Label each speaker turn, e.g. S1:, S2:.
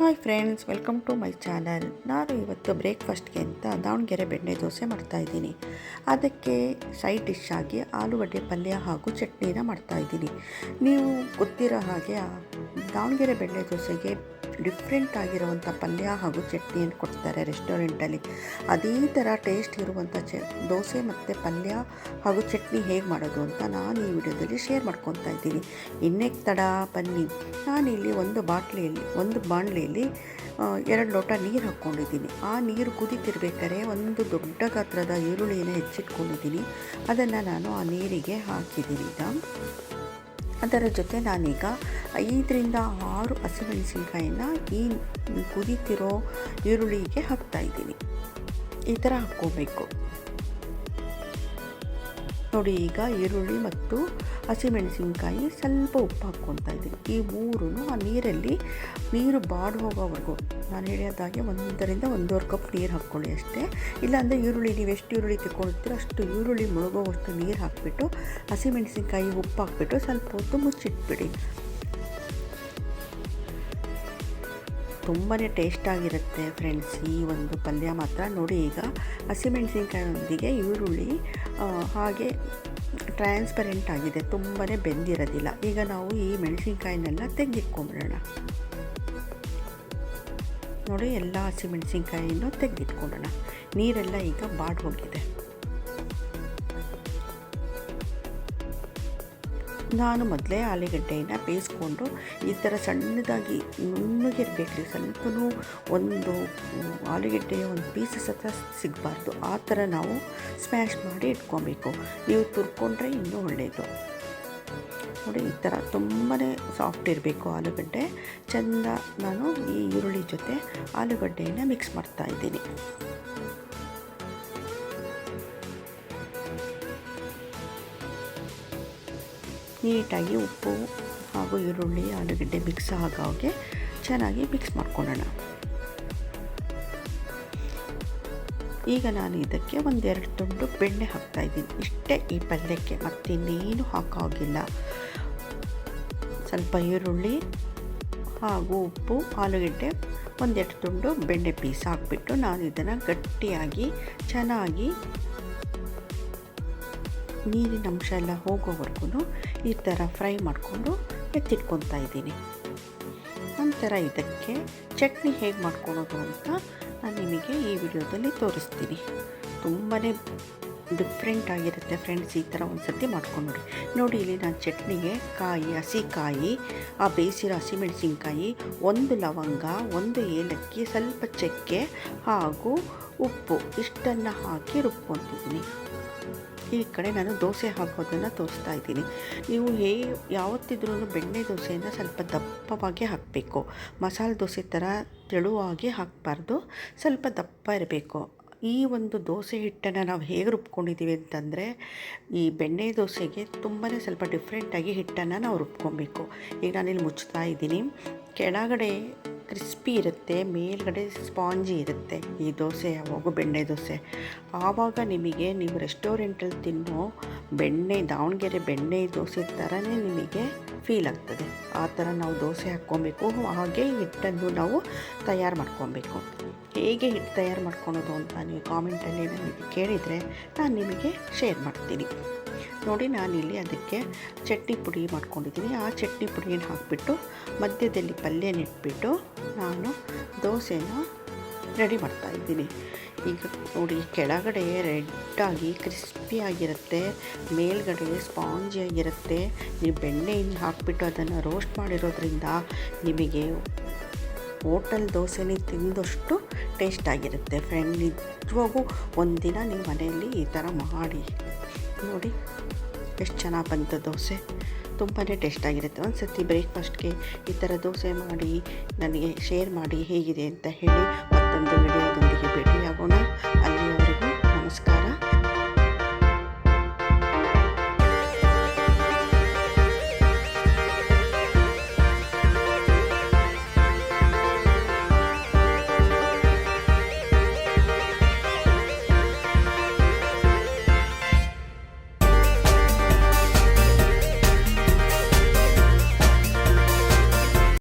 S1: Hi friends, welcome to my channel. ನಾನು ಇವತ್ತು ಬ್ರೇಕ್ಫಾಸ್ಟ್ಗೆ ಅಂತ ದಾವಣಗೆರೆ ಬೆಣ್ಣೆ ದೋಸೆ ಮಾಡ್ತಾಯಿದ್ದೀನಿ ಅದಕ್ಕೆ ಸೈಡ್ ಡಿಶ್ ಆಗಿ ಆಲೂಗಡ್ಡೆ ಪಲ್ಯ ಹಾಗೂ ಚಟ್ನಿನ ಮಾಡ್ತಾಯಿದ್ದೀನಿ ನೀವು ಗೊತ್ತಿರೋ ಹಾಗೆ ದಾವಣಗೆರೆ ಬೆಣ್ಣೆ ದೋಸೆಗೆ ಡಿಫ್ರೆಂಟ್ ಆಗಿರುವಂಥ ಪಲ್ಯ ಹಾಗೂ ಚಟ್ನಿಯನ್ನು ಕೊಡ್ತಾರೆ ರೆಸ್ಟೋರೆಂಟಲ್ಲಿ ಅದೇ ಥರ ಟೇಸ್ಟ್ ಇರುವಂಥ ಚ, ದೋಸೆ ಮತ್ತು ಪಲ್ಯ ಹಾಗೂ ಚಟ್ನಿ ಹೇಗೆ ಮಾಡೋದು ಅಂತ ನಾನು ಈ ವಿಡಿಯೋದಲ್ಲಿ ಶೇರ್ ಮಾಡ್ಕೊತಾ ಇದ್ದೀನಿ. ಇನ್ನೇ ತಡ, ಬನ್ನಿ. ನಾನಿಲ್ಲಿ ಒಂದು ಬಾಟ್ಲಿಯಲ್ಲಿ, ಒಂದು ಬಾಣಲೆಯಲ್ಲಿ ಎರಡು ಲೋಟ ನೀರು ಹಾಕ್ಕೊಂಡಿದ್ದೀನಿ. ಆ ನೀರು ಕುದಿತಿರ್ಬೇಕಾದ್ರೆ ಒಂದು ದೊಡ್ಡ ಗಾತ್ರದ ಈರುಳ್ಳಿಯನ್ನು ಹೆಚ್ಚಿಟ್ಕೊಂಡಿದ್ದೀನಿ. ಅದನ್ನು ನಾನು ಆ ನೀರಿಗೆ ಹಾಕಿದ್ದೀನಿ ಈಗ. ಅದರ ಜೊತೆ ನಾನೀಗ ಐದರಿಂದ ಆರು ಹಸಿಮೆಣಸಿನ್ಕಾಯಿನ ಈ ಕುದೀತಿರೋ ಈರುಳ್ಳಿಗೆ ಹಾಕ್ತಾಯಿದ್ದೀನಿ ಈ ಥರ ಹಾಕ್ಕೋಬೇಕು. ನೋಡಿ ಈಗ ಈರುಳ್ಳಿ ಮತ್ತು ಹಸಿಮೆಣಸಿನ್ಕಾಯಿ ಸ್ವಲ್ಪ ಉಪ್ಪು ಹಾಕ್ಕೊತಾ ಇದ್ದೀನಿ. ಈ ಮೂರೂ ಆ ನೀರಲ್ಲಿ ನೀರು ಬಾಡಿ ಹೋಗೋವರೆಗೂ. ನಾನು ಹೇಳಿದಾಗೆ ಒಂದರಿಂದ ಒಂದೂವರೆ ಕಪ್ ನೀರು ಹಾಕ್ಕೊಳ್ಳಿ ಅಷ್ಟೇ. ಇಲ್ಲಾಂದರೆ ಈರುಳ್ಳಿ ನೀವು ಎಷ್ಟು ಈರುಳ್ಳಿ ತಿಳ್ಕೊಳ್ತೀರೋ ಅಷ್ಟು ಈರುಳ್ಳಿ ಮುಳುಗೋವಷ್ಟು ನೀರು ಹಾಕಿಬಿಟ್ಟು ಹಸಿಮೆಣಸಿನ್ಕಾಯಿ ಉಪ್ಪು ಹಾಕ್ಬಿಟ್ಟು ಸ್ವಲ್ಪ ಹೊತ್ತು ಮುಚ್ಚಿಟ್ಬಿಡಿ. ತುಂಬಾ ಟೇಸ್ಟಾಗಿರುತ್ತೆ ಫ್ರೆಂಡ್ಸ್ ಈ ಒಂದು ಪಲ್ಯ ಮಾತ್ರ. ನೋಡಿ ಈಗ ಹಸಿಮೆಣಸಿನಕಾಯಿಯೊಂದಿಗೆ ಈರುಳ್ಳಿ ಹಾಗೆ ಟ್ರಾನ್ಸ್ಪರೆಂಟ್ ಆಗಿದೆ ತುಂಬಾ ಬೆಂದಿರೋದಿಲ್ಲ. ಈಗ ನಾವು ಈ ಮೆಣಸಿನ್ಕಾಯಿನೆಲ್ಲ ತೆಗೆದಿಟ್ಕೊಂಬಿಡೋಣ. ನೋಡಿ ಎಲ್ಲ ಹಸಿಮೆಣಸಿನ್ಕಾಯಿನೂ ತೆಗೆದಿಟ್ಕೊಳ್ಳೋಣ ನೀರೆಲ್ಲ ಈಗ ಬಾಡಿ ಹೋಗಿದೆ ನಾನು ಮೊದಲೇ ಆಲೂಗಡ್ಡೆಯನ್ನು ಬೇಯಿಸ್ಕೊಂಡು ಈ ಥರ ಸಣ್ಣದಾಗಿ ನುಣ್ಣಗಿರಬೇಕ್ರಿ ಸ್ವಲ್ಪನೂ ಒಂದು ಆಲೂಗಡ್ಡೆಯ ಒಂದು ಪೀಸಸ್ ಹತ್ರ ಸಿಗಬಾರ್ದು. ಆ ಥರ ನಾವು ಸ್ಮ್ಯಾಶ್ ಮಾಡಿ ಇಟ್ಕೊಬೇಕು. ನೀವು ತುರ್ಕೊಂಡ್ರೆ ಇನ್ನೂ ಒಳ್ಳೆಯದು ನೋಡಿ, ಈ ಥರ ತುಂಬಾ ಸಾಫ್ಟ್ ಇರಬೇಕು ಆಲೂಗಡ್ಡೆ. ಚೆಂದ ನಾನು ಈ ಈರುಳ್ಳಿ ಜೊತೆ ಆಲೂಗಡ್ಡೆಯನ್ನು ಮಿಕ್ಸ್ ಮಾಡ್ತಾಯಿದ್ದೀನಿ ನೀಟಾಗಿ ಉಪ್ಪು ಹಾಗೂ ಈರುಳ್ಳಿ, ಆಲೂಗಡ್ಡೆ ಮಿಕ್ಸ್ ಆಗೋಗೆ ಚೆನ್ನಾಗಿ ಮಿಕ್ಸ್ ಮಾಡ್ಕೊಳ್ಳೋಣ. ಈಗ ನಾನು ಇದಕ್ಕೆ ಒಂದೆರಡು ತುಂಡು ಬೆಣ್ಣೆ ಹಾಕ್ತಾಯಿದ್ದೀನಿ ಇಷ್ಟೇ ಈ ಪಲ್ಯಕ್ಕೆ ಮತ್ತಿನ್ನೇನು ಹಾಕೋಗಿಲ್ಲ. ಸ್ವಲ್ಪ ಈರುಳ್ಳಿ ಹಾಗೂ ಉಪ್ಪು, ಆಲೂಗಡ್ಡೆ, ಒಂದೆರಡು ತುಂಡು ಬೆಣ್ಣೆ ಪೀಸ್ ಹಾಕ್ಬಿಟ್ಟು ನಾನು ಇದನ್ನು ಗಟ್ಟಿಯಾಗಿ, ಚೆನ್ನಾಗಿ ನೀರಿನ ಅಂಶ ಎಲ್ಲ ಹೋಗೋವರೆಗೂ ಈ ಥರ ಫ್ರೈ ಮಾಡಿಕೊಂಡು ಎತ್ತಿಟ್ಕೊತಾ ಇದ್ದೀನಿ. ನಂತರ ಇದಕ್ಕೆ ಚಟ್ನಿ ಹೇಗೆ ಮಾಡ್ಕೊಳೋದು ಅಂತ ನಾನು ನಿಮಗೆ ಈ ವಿಡಿಯೋದಲ್ಲಿ ತೋರಿಸ್ತೀನಿ. ತುಂಬಾ ಡಿಫ್ರೆಂಟ್ ಆಗಿರುತ್ತೆ ಫ್ರೆಂಡ್ಸ್ ಈ ಥರ ಒಂದು ಸರ್ತಿ ಮಾಡ್ಕೊಂಡು ನೋಡಿ ನೋಡಿ ಇಲ್ಲಿ ನಾನು ಚಟ್ನಿಗೆ ಕಾಯಿ, ಹಸಿಕಾಯಿ, ಆ ಬೇಯಿಸಿರೋ ಹಸಿಮೆಣಸಿನ್ಕಾಯಿ, ಒಂದು ಲವಂಗ, ಒಂದು ಏಲಕ್ಕಿ, ಸ್ವಲ್ಪ ಚಕ್ಕೆ ಹಾಗೂ ಉಪ್ಪು ಇಷ್ಟನ್ನು ಹಾಕಿ ರುಬ್ಕೊತಿದ್ದೀನಿ ಈ ಕಡೆ ನಾನು ದೋಸೆ ಹಾಕೋದನ್ನು ತೋರಿಸ್ತಾ ಇದ್ದೀನಿ. ನೀವು ಹೇ ಯಾವತ್ತಿದ್ರೂ ಬೆಣ್ಣೆ ದೋಸೆಯನ್ನು ಸ್ವಲ್ಪ ದಪ್ಪವಾಗಿ ಹಾಕಬೇಕು. ಮಸಾಲೆ ದೋಸೆ ಥರ ತೆಳುವಾಗಿ ಹಾಕಬಾರ್ದು. ಸ್ವಲ್ಪ ದಪ್ಪ ಇರಬೇಕು. ಈ ಒಂದು ದೋಸೆ ಹಿಟ್ಟನ್ನು ನಾವು ಹೇಗೆ ರುಬ್ಕೊಂಡಿದ್ದೀವಿ ಅಂತಂದರೆ ಈ ಬೆಣ್ಣೆ ದೋಸೆಗೆ ತುಂಬಾ ಸ್ವಲ್ಪ ಡಿಫ್ರೆಂಟಾಗಿ ಹಿಟ್ಟನ್ನು ನಾವು ರುಬ್ಕೊಬೇಕು. ಈಗ ನಾನಿಲ್ಲಿ ಮುಚ್ತಾ ಇದ್ದೀನಿ. ಕೆಳಗಡೆ ಕ್ರಿಸ್ಪಿ ಇರುತ್ತೆ, ಮೇಲ್ಗಡೆ ಸ್ಪಾಂಜಿ ಇರುತ್ತೆ ಈ ದೋಸೆ ಯಾವಾಗೂ ಬೆಣ್ಣೆ ದೋಸೆ. ಆವಾಗ ನಿಮಗೆ ನೀವು ರೆಸ್ಟೋರೆಂಟಲ್ಲಿ ತಿನ್ನೋ ಬೆಣ್ಣೆ, ದಾವಣಗೆರೆ ಬೆಣ್ಣೆ ದೋಸೆ ಥರನೇ ನಿಮಗೆ ಫೀಲ್ ಆಗ್ತದೆ. ಆ ಥರ ನಾವು ದೋಸೆ ಹಾಕ್ಕೊಬೇಕು. ಹಾಗೆ ಹಿಟ್ಟನ್ನು ನಾವು ತಯಾರು ಮಾಡ್ಕೊಬೇಕು. ಹೇಗೆ ಹಿಟ್ಟು ತಯಾರು ಮಾಡ್ಕೊಳೋದು ಅಂತ ನೀವು ಕಾಮೆಂಟಲ್ಲಿ ನನಗೆ ಕೇಳಿದರೆ ನಾನು ನಿಮಗೆ ಶೇರ್ ಮಾಡ್ತೀನಿ. ನೋಡಿ ನಾನಿಲ್ಲಿ ಅದಕ್ಕೆ ಚಟ್ನಿ ಪುಡಿ ಮಾಡ್ಕೊಂಡಿದ್ದೀನಿ. ಆ ಚಟ್ನಿ ಪುಡಿಯನ್ನು ಹಾಕಿಬಿಟ್ಟು ಮಧ್ಯದಲ್ಲಿ ಪಲ್ಯ ನೆಟ್ಬಿಟ್ಟು ನಾನು ದೋಸೆನ ರೆಡಿ ಮಾಡ್ತಾ ಇದ್ದೀನಿ. ಈಗ ನೋಡಿ, ಕೆಳಗಡೆ ರೆಡ್ಡಾಗಿ ಕ್ರಿಸ್ಪಿಯಾಗಿರುತ್ತೆ ಮೇಲ್ಗಡೆ ಸ್ಪಾಂಜಿಯಾಗಿರುತ್ತೆ ನೀವು ಬೆಣ್ಣೆಯಿಂದ ಹಾಕಿಬಿಟ್ಟು ಅದನ್ನು ರೋಸ್ಟ್ ಮಾಡಿರೋದ್ರಿಂದ ನಿಮಗೆ ಹೋಟೆಲ್ ದೋಸೆನೇ ತಿಂದಷ್ಟು ಟೇಸ್ಟ್ ಆಗಿರುತ್ತೆ. ಫ್ರೆಂಡ್, ನಿಜವಾಗೂ ಒಂದಿನ ನೀವು ಮನೆಯಲ್ಲಿ ಈ ಥರ ಮಾಡಿ. ನೋಡಿ, ಎಷ್ಟು ಚೆನ್ನಾಗಿ ಬಂತು ದೋಸೆ. ತುಂಬಾ ಟೇಸ್ಟ್ ಆಗಿರುತ್ತೆ. ಒಂದು ಸತಿ ಬ್ರೇಕ್ಫಾಸ್ಟ್ಗೆ ಈ ಥರ ದೋಸೆ ಮಾಡಿ, ನನಗೆ ಶೇರ್ ಮಾಡಿ ಹೇಗಿದೆ ಅಂತ ಹೇಳಿ സ്വന്തം വീഡിയോ